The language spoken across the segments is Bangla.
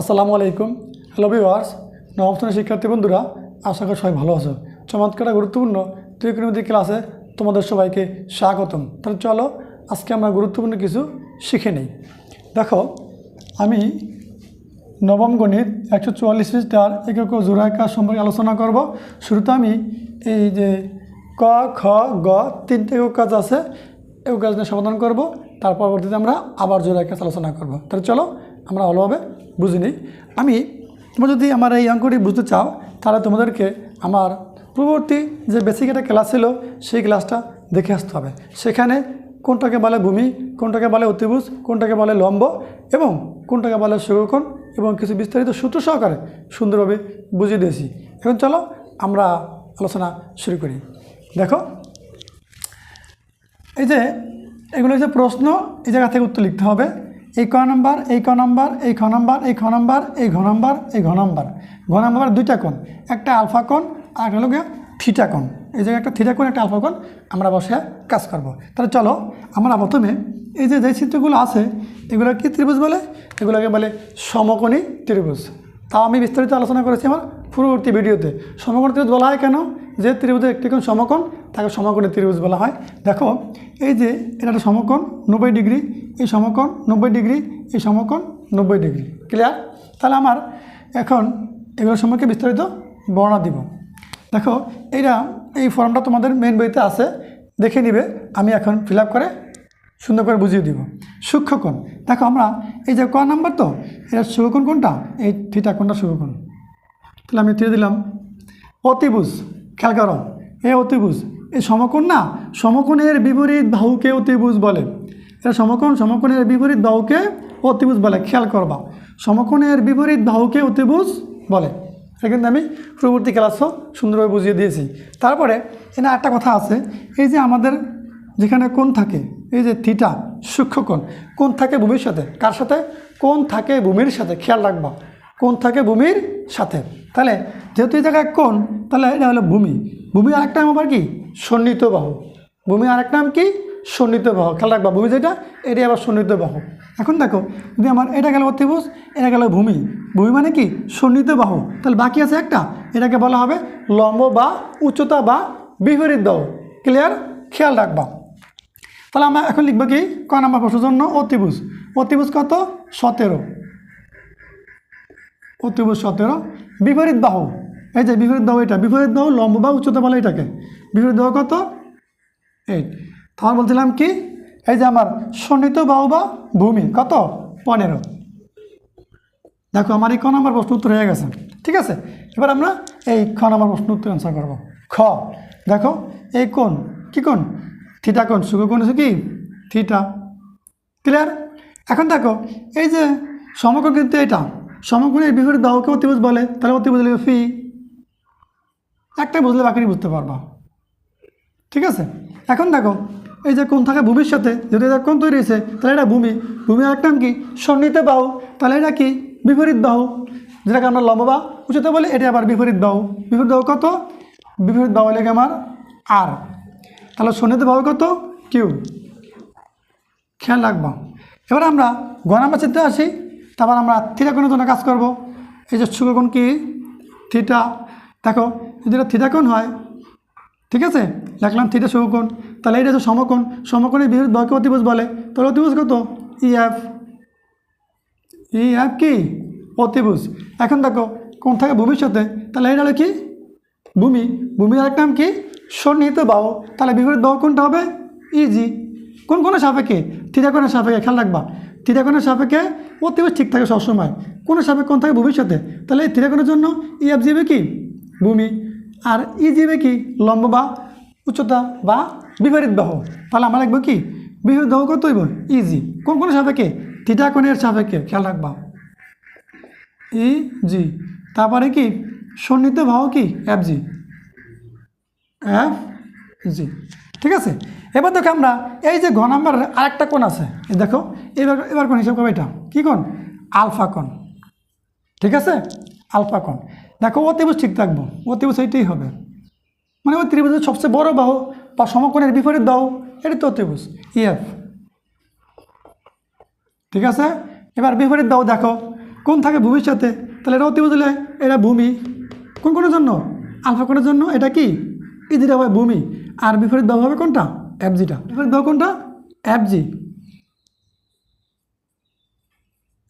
আসসালামু আলাইকুম। হ্যালো ভিওয়ার্স শ্রেণির শিক্ষার্থী বন্ধুরা, আশা করি সবাই ভালো আছো। চমৎকার গুরুত্বপূর্ণ ত্রিকোণমিতি ক্লাসে তোমাদের সবাইকে স্বাগতম। তাহলে চলো, আজকে আমরা গুরুত্বপূর্ণ কিছু শিখে নিই। দেখো, আমি নবম গণিত একশো চুয়াল্লিশ পৃষ্ঠার একক জোড়ায় সম্পর্কে আলোচনা করব। শুরুতে আমি এই যে ক, খ, গ তিনটে একক কাজ আছে, একক কাজ নিয়ে সমাধান করব। তার পরবর্তীতে আমরা আবার জোড়ায় আলোচনা করব। তাহলে চলো আমরা ভালোভাবে বুঝে নিই। আমি, তোমরা যদি আমার এই অঙ্কটি বুঝতে চাও, তাহলে তোমাদেরকে আমার পূর্ববর্তী যে বেসিক একটা ক্লাস ছিল, সেই ক্লাসটা দেখে আসতে হবে। সেখানে কোনটাকে বলে ভূমি, কোনটাকে বলে অতিভুজ, কোনটাকে বলে লম্ব, এবং কোনটাকে বলে সুগোকণ এবং কিছু বিস্তারিত সূত্র সহকারে সুন্দরভাবে বুঝিয়ে দিয়েছি। এখন চলো আমরা আলোচনা শুরু করি। দেখো, এই যে এগুলো হচ্ছে প্রশ্ন, এই জায়গা থেকে উত্তর লিখতে হবে। এই ক নম্বর, এই ক নম্বর, এই খ নম্বর, এই খ নম্বর, এই ঘ নম্বর, এই ঘ নম্বর। ঘ নম্বর দুইটা কোণ, একটা আলফা কোণ আর একটা হলো থিটা কোণ। এই জায়গায় একটা থিটা কোণ, একটা আলফা কোণ, আমরা বসে কাজ করব। তাহলে চলো, আমরা প্রথমে এই যে যে চিত্রগুলো আছে, এগুলো কি ত্রিভুজ বলে? এগুলোকে বলে সমকোণী ত্রিভুজ। তাও আমি বিস্তারিত আলোচনা করেছি আমার পূর্ববর্তী ভিডিওতে। সমকোণ ত্রিভুজ বলা হয় কেন? যে ত্রিভুজের একটি কোণ সমকোণ, তাকে সমকোণী ত্রিভুজ বলা হয়। দেখো, এই যে এটা একটা সমকোণ নব্বই ডিগ্রি, এই সমকোণ নব্বই ডিগ্রি, এই সমকোণ নব্বই ডিগ্রি। ক্লিয়ার তাহলে আমার এখন এগুলো সম্পর্কে বিস্তারিত বর্ণনা দিব। দেখো, এইটা, এই ফর্মটা তোমাদের মেন বইতে আছে। দেখে নিবে, আমি এখন ফিল করে সুন্দর করে বুঝিয়ে দিব। সূক্ষ্মকোণ। দেখো, আমরা এই যে ক নাম্বার তো, এটা সূক্ষ্মকোণ কোনটা? এই থিটা কোনটা সূক্ষ্মকোণ? তাহলে আমি দিয়ে দিলাম, অতিভুজ। খেয়াল করো। এ অতিভুজ এই সমকোণ না, সমকোণের বিপরীত বাহুকে অতিভুজ বলে। এটা সমকোণ, সমকোণের বিপরীত বাহুকে অতিভুজ বলে, খেয়াল করবা। সমকোণের বিপরীত বাহুকে অতিভুজ বলে। এটা কিন্তু আমি পূর্ববর্তী ক্লাসও সুন্দরভাবে বুঝিয়ে দিয়েছি। তারপরে এখানে একটা কথা আছে, এই যে আমাদের যেখানে কোন থাকে, এই যে থিটা, সূক্ষ্মকোণ কোন থাকে ভূমির সাথে। কার সাথে? কোন থাকে ভূমির সাথে, খেয়াল রাখবা। কোন থাকে ভূমির সাথে। তাহলে যেহেতু এই জায়গায় কোন তাহলে এটা হলো ভূমি। ভূমি আরেকটা নাম আবার কি? সন্নিহিত বাহু। ভূমি আরেক নাম কি? সন্নিহিত বাহু। খেয়াল রাখবা, ভূমি যেটা, এটাই আবার সন্নিহিত বাহু। এখন দেখো, যদি আমার এটা গেল অতিভুজ, এটা গেল ভূমি। ভূমি মানে কি? সন্নিহিত বাহু। তাহলে বাকি আছে একটা, এটাকে বলা হবে লম্ব বা উচ্চতা বা বিপরীত বাহু। ক্লিয়ার খেয়াল রাখবা। তাহলে আমরা এখন লিখব কি? ক নাম্বার প্রশ্নের জন্য অতিভুজ। অতিভুজ কত? সতেরো। অতিভুজ সতেরো, বিপরীত বাহু। এই যে বিপরীত বাহু এটা, বিপরীত বাহু, লম্ব বা উচ্চতা বলে এটাকে। বিপরীত বাহু কত? এইট তখন বলছিলাম কি? এই যে আমার সন্নিহিত বাহু বা ভূমি, কত? পনেরো। দেখো, আমার এই ক নম্বর প্রশ্ন উত্তর হয়ে গেছে। ঠিক আছে? এবার আমরা এই খ নম্বর প্রশ্ন উত্তর অ্যান্সার করব। খ। দেখো, এই কোন কি কোন থিটা কোন সুখ কোন কি? থিটা। ক্লিয়ার এখন দেখো, এই যে সমকোণ কিন্তু এটা। সমকোণের বিপরীত বাহুকে অতিভুজ বলে, তাহলে অতিভুজ লিখবে ফি একটাই বুঝলে বাকিটি বুঝতে পারবা। ঠিক আছে? এখন দেখো, এই যে কোন থাকে ভূমির সাথে, যদি এটা কোন তৈরি হয়েছে, তাহলে এটা ভূমি। ভূমি আর নাম কি? সন্নিহিত বাহু। তাহলে এটা কি? বিপরীত বাহু। যেটাকে আমরা লম্ব বা উচ্চতা বলি, এটা আবার বিপরীত বাহু। বিপরীত বাহু কত? বিপরীত বাহু লেগে আমার আর তাহলে সন্নিহিত বাহু কত? কিউ খেয়াল রাখবা। এবার আমরা গণামা চিত্রে আসি। তারপর আমরা থিটা কোণের জন্য কাজ করব। এই যে সুগোণ কি? থিটা দেখো, যদি এটা থিটা হয়, ঠিক আছে? লিখলাম থিটা সমকোণ তাহলে এটা হচ্ছে সমকোণ। সমকোণের বিপরীত বাহুকে অতিভুজ বলে। তাহলে অতিভুজ কত? ই এফ ই এফ কি? অতিভুজ। এখন দেখো কোন থাকে ভবিষ্যতে তাহলে এটা হলো কি? ভূমি। ভূমি আরেক নাম কি? সন্নিহিত বাহু। তাহলে বিপরীত বাহু কোনটা হবে? ইজি কোন কোন সাপেক্ষে? থিটা কোণের সাপেক্ষে। খেয়াল রাখবা। থিটা সাপেক্ষে অতিভুজ ঠিক থাকে সবসময়। কোন সাপেক্ষে কোন থাকে ভবিষ্যতে। তাহলে এই থিটা জন্য ই এফ জিবে কি? ভূমি। আর ই জিবে কি? লম্ব বা উচ্চতা বা বিপরীত বাহু। তাহলে আমরা লিখব কি? বিপরীত বাহু কত হইব? ইজি কোন কোন সাপেক্ষে? থিটা সাপেক্ষে। খেয়াল রাখবা। ই জি তারপরে কি? সন্নিহিত বাহু কি? এফ জি এফ জি ঠিক আছে? এবার দেখো আমরা, এই যে ঘ নাম্বার আরেকটা কোণ আছে দেখো, এবার এবার কোন হিসাব করব এটা। কী কোণ? আলফা কোণ। ঠিক আছে? আলফা কোণ। দেখো, অতিভুজ ঠিক থাকব। অতিভুজ এইটাই হবে। মানে ওই ত্রিভুজের সবচেয়ে বড় বাহু বা সমকোণের বিপরীত বাহু এটা তো অতিভুজ ইএফ ঠিক আছে? এবার বিপরীত বাহু দেখো কোন থাকে ভূমির সাথে, তাহলে এটা অতি বুঝলে এটা ভূমি। কোন কোনের জন্য? আলফা কোণের জন্য, এটা কি? ইজিটা হয় ভূমি। আর বিপরীত বাহু হবে কোনটা? এফজিটা বিপরীত বাহু কোনটা? এফজি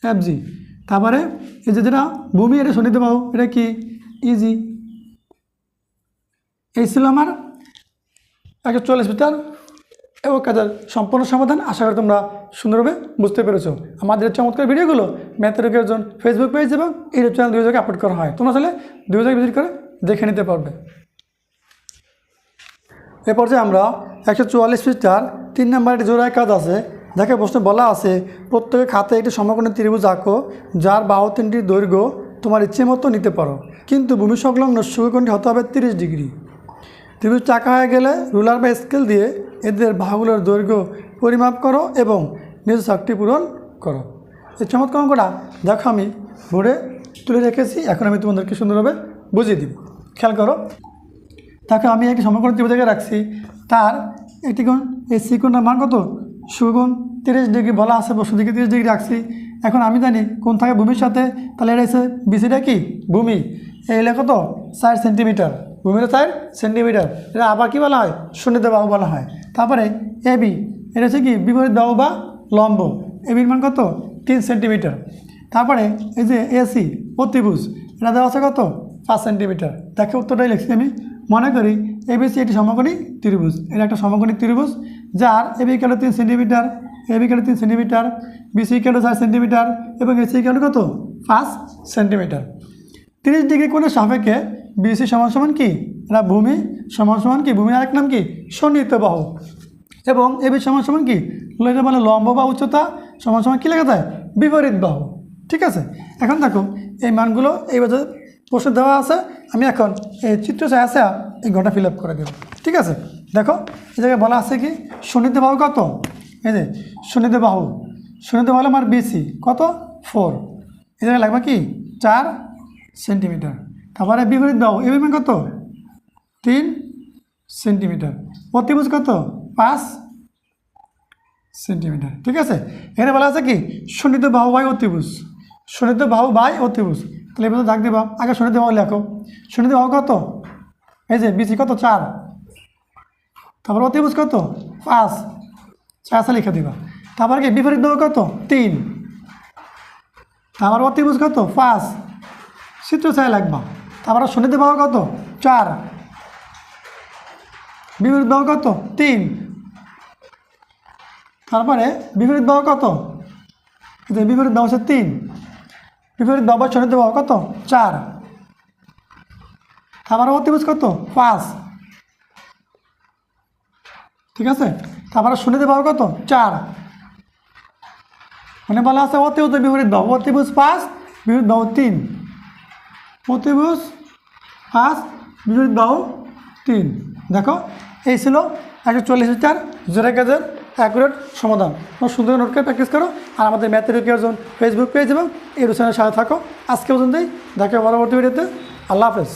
এফজি তারপরে এই যে যেটা ভূমি, এটা শনিতে বাহু এটা কি? ইজি এই ছিল আমার একশো চল্লিশ মিটার এবং কাজের সম্পূর্ণ সমাধান। আশা করি তোমরা সুন্দরভাবে বুঝতে পেরেছ। আমাদের চমৎকার ভিডিওগুলো ম্যাথেরিকের জন্য ফেসবুক পেজ এবং ইউটিউব চ্যানেল দুই জায়গায় আপলোড করা হয়। তোমরা আসলে দুই জায়গায় ভিজিট করে দেখে নিতে পারবে। এ পর্যায়ে আমরা একশো চুয়াল্লিশ পৃষ্ঠার তিন নম্বর একটি জোড়ায় কাজ আছে। যাকে প্রশ্ন বলা আছে প্রত্যেকের খাতে একটি সমকোণী ত্রিভুজ আঁকো, যার বাহু তিনটির দৈর্ঘ্য তোমার ইচ্ছে মতো নিতে পারো। কিন্তু ভূমি সংলগ্ন সুকোণটি হতে হবে তিরিশ ডিগ্রি। ত্রিভুজ চাকা হয়ে গেলে রুলার বা স্কেল দিয়ে এদের বাহুগুলোর দৈর্ঘ্য পরিমাপ করো এবং নিজ শক্তি পূরণ করো। এই চমৎকার অঙ্কটা দেখো আমি বোর্ডে তুলে রেখেছি। এখন আমি তোমাদেরকে সুন্দরভাবে বুঝিয়ে দিব। খেয়াল করো। তাকে আমি একটি সমকোণ ত্রিভুজ জায়গায় রাখছি। তার একটি কোণ এই সিকোণটার মান কত? সুগুণ তিরিশ ডিগ্রি, বলা আছে বসু দিকে তিরিশ ডিগ্রি রাখছি। এখন আমি জানি কোন থাকে ভূমির সাথে, তাহলে এটা এসে বিসিটা কি? ভূমি। এলাকা কত চার সেন্টিমিটার। ভূমিটা চার সেন্টিমিটার। এটা আবার কি বলা হয়? শূন্যতে বাহু বলা হয়। তারপরে এ বি এটা হচ্ছে কি? বিপরীত বাহু বা লম্ব। এ বির মান কত? তিন সেন্টিমিটার। তারপরে এই যে এসি অতিভুজ এটা দেওয়া আছে কত? পাঁচ সেন্টিমিটার। দেখে উত্তরটাই লিখছি আমি। মনে করি এবিসি এটি সমকোণী ত্রিভুজ। এটা একটা সমকোণী ত্রিভুজ, যার এবি কেলো তিন সেন্টিমিটার এবি কেলো তিন সেন্টিমিটার বিসি কেলো চার সেন্টিমিটার এবং এসি কেলো কত? পাঁচ সেন্টিমিটার তিরিশ ডিগ্রি কোণের সাপেক্ষে বিসি সমান সমান কি? এটা ভূমি সমান সমান কি? ভূমির আরেক নাম কি? সন্নিহিত বাহু। এবং এবি সমান সমান কি? এটা মানে লম্ব বা উচ্চতা সমান সমান কী লেখা যায়? বিপরীত বাহু। ঠিক আছে? এখন দেখো, এই মানগুলো এই বছর প্রশ্ন দেওয়া আছে, আমি এখন এই চিত্র আছে, এই ঘণ্টা ফিল করে দেবো। ঠিক আছে? দেখো, এই জায়গায় বলা আছে কি সুনিতে বাহু কত? এই যে সুনিতে বাহু। সুনিতে বাহু আমার বিসি কত? ফোর এই জায়গায় লাগবে কি? চার সেন্টিমিটার। তারপরে বিপরীত বাহু এ বিমান কত? তিন সেন্টিমিটার। অতিভুজ কত? পাঁচ সেন্টিমিটার। ঠিক আছে? এখানে বলা আছে কি শনিত বাহু বাই অতিভুজ। শনিত বাহু বাই অতিভুজ। তাহলে এবার দাগ দেবা। আগে শনিত বাহু লেখো। শনিত বাহু কত? এই যে বিসি কত? চার। তারপর অতিভুজ কত? পাঁচ। চারটা লিখে দিবা। তারপর কি বিপরীত বাহু কত? তিন। তারপর অতিভুজ কত? পাঁচ। চিত্র চাই লাগবা। তারপর শনিত বাহু কত? চার। বিপরীত বাহু কত? তিন। তারপরে বিপরীত বাহু কত? বিপরীত বাহু হচ্ছে তিন। বিপরীত বাহু বা শনিত কত? চার। তারপরে অতিভুজ কত? পাঁচ। ঠিক আছে? তারপরে শনিত বাহু কত? চার। মানে বলা আছে অতিভুজ বিপরীত বাহু অতিভুজ পাঁচ, বিপরীত বাহু তিন। অতিভুজ পাঁচ, বিপরীত বাহু তিন। দেখো, এই ছিল একশো চল্লিশ চার জোরে কাজের অ্যাকুরেট সমাধান। তোমার সুন্দর নোটকে প্র্যাকটিস করো আর আমাদের ম্যাথেরিক্যাল জোন ফেসবুক পেজ এবং রুচানের সাথে থাকো। আজকে পর্যন্তই। দেখা পরবর্তী ভিডিওতে আল্লাহ হাফেজ।